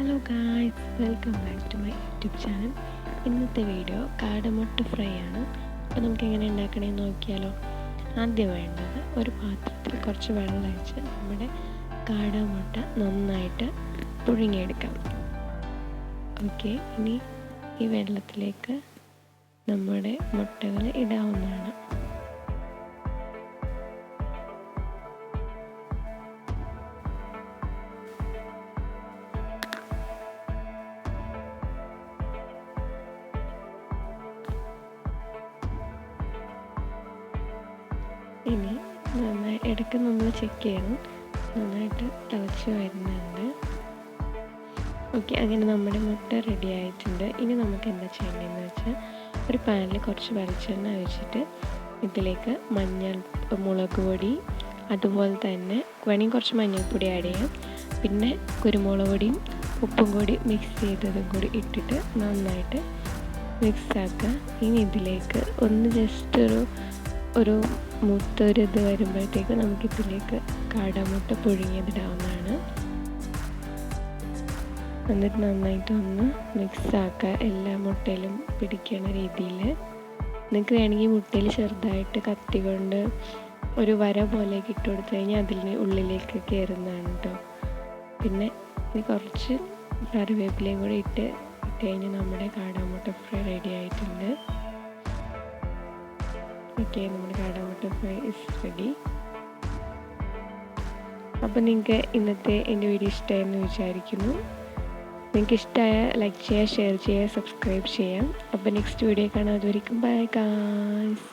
Hello guys welcome back to my YouTube channel ഇന്നത്തെ video കാടമുട്ട fry ആണ്. അപ്പോൾ നമുക്ക് എങ്ങനെ ഉണ്ടാക്കണമെന്ന് നോക്കിയാലോ? ആദ്യം വേണ്ടത് ഒരു പാത്രത്തിൽ കുറച്ച് വെള്ളം ഒഴിച്ച് നമ്മുടെ കാടമുട്ട നന്നായിട്ട് പുഴുങ്ങിയെടുക്കാം. ഓക്കെ ഇനി ഈ വെള്ളത്തിലേക്ക് നമ്മുടെ മുട്ടകൾ ഇടാവുന്നതാണ് ഇനി നന്നായി ഇടയ്ക്ക് നമ്മൾ ചെക്ക് ചെയ്യണം. നന്നായിട്ട് തിളച്ച് വരുന്നുണ്ട്. ഓക്കെ അങ്ങനെ നമ്മുടെ മുട്ട റെഡി ആയിട്ടുണ്ട്. ഇനി നമുക്ക് എന്താ ചെയ്യേണ്ടതെന്ന് വെച്ചാൽ ഒരു പാനിൽ കുറച്ച് വെളിച്ചെണ്ണ ഒഴിച്ചിട്ട് ഇതിലേക്ക് മഞ്ഞൾ മുളക് പൊടി അതുപോലെ തന്നെ വേണമെങ്കിൽ കുറച്ച് മഞ്ഞൾപ്പൊടി ആഡ് ചെയ്യാം. പിന്നെ കുരുമുളക് പൊടിയും ഉപ്പും കൂടി മിക്സ് ചെയ്തതും കൂടി ഇട്ടിട്ട് നന്നായിട്ട് മിക്സ് ആക്കുക. ഇനി ഇതിലേക്ക് ഒന്ന് ജസ്റ്റ് ഒരു ഒരു മൂത്തൊരു ഇത് വരുമ്പോഴത്തേക്ക് നമുക്കിതിലേക്ക് കാടമുട്ട പുഴുങ്ങിയതിടാവുന്നതാണ്. എന്നിട്ട് നന്നായിട്ട് ഒന്ന് മിക്സ് ആക്കുക എല്ലാ മുട്ടയിലും പിടിക്കണ രീതിയിൽ നിങ്ങൾക്ക് വേണമെങ്കിൽ മുട്ടയിൽ ചെറുതായിട്ട് കത്തി കൊണ്ട് ഒരു വര പോലെയൊക്കെ ഇട്ട് കൊടുത്തു കഴിഞ്ഞാൽ അതിന് ഉള്ളിലേക്ക് കയറുന്നതാണ് കേട്ടോ പിന്നെ കുറച്ച് കറിവേപ്പിലയും കൂടി ഇട്ട് ഇട്ട് കഴിഞ്ഞാൽ നമ്മുടെ കാടാമുട്ട ഫ്രൈ റെഡി ആയിട്ടുണ്ട്. ഓക്കെ നമ്മുടെ കാടാമുട്ട ഫ്രൈ ഇസ് റെഡി അപ്പോൾ നിങ്ങൾക്ക് ഇന്നത്തെ എന്റെ വീഡിയോ ഇഷ്ടമായെന്ന് വിചാരിക്കുന്നു. നിങ്ങൾക്ക് ഇഷ്ടമായ ലൈക്ക് ചെയ്യുക ഷെയർ ചെയ്യുക സബ്സ്ക്രൈബ് ചെയ്യാം അപ്പോൾ നെക്സ്റ്റ് വീഡിയോ കാണാം. അതുവരെയും ബൈ ഗായ്സ്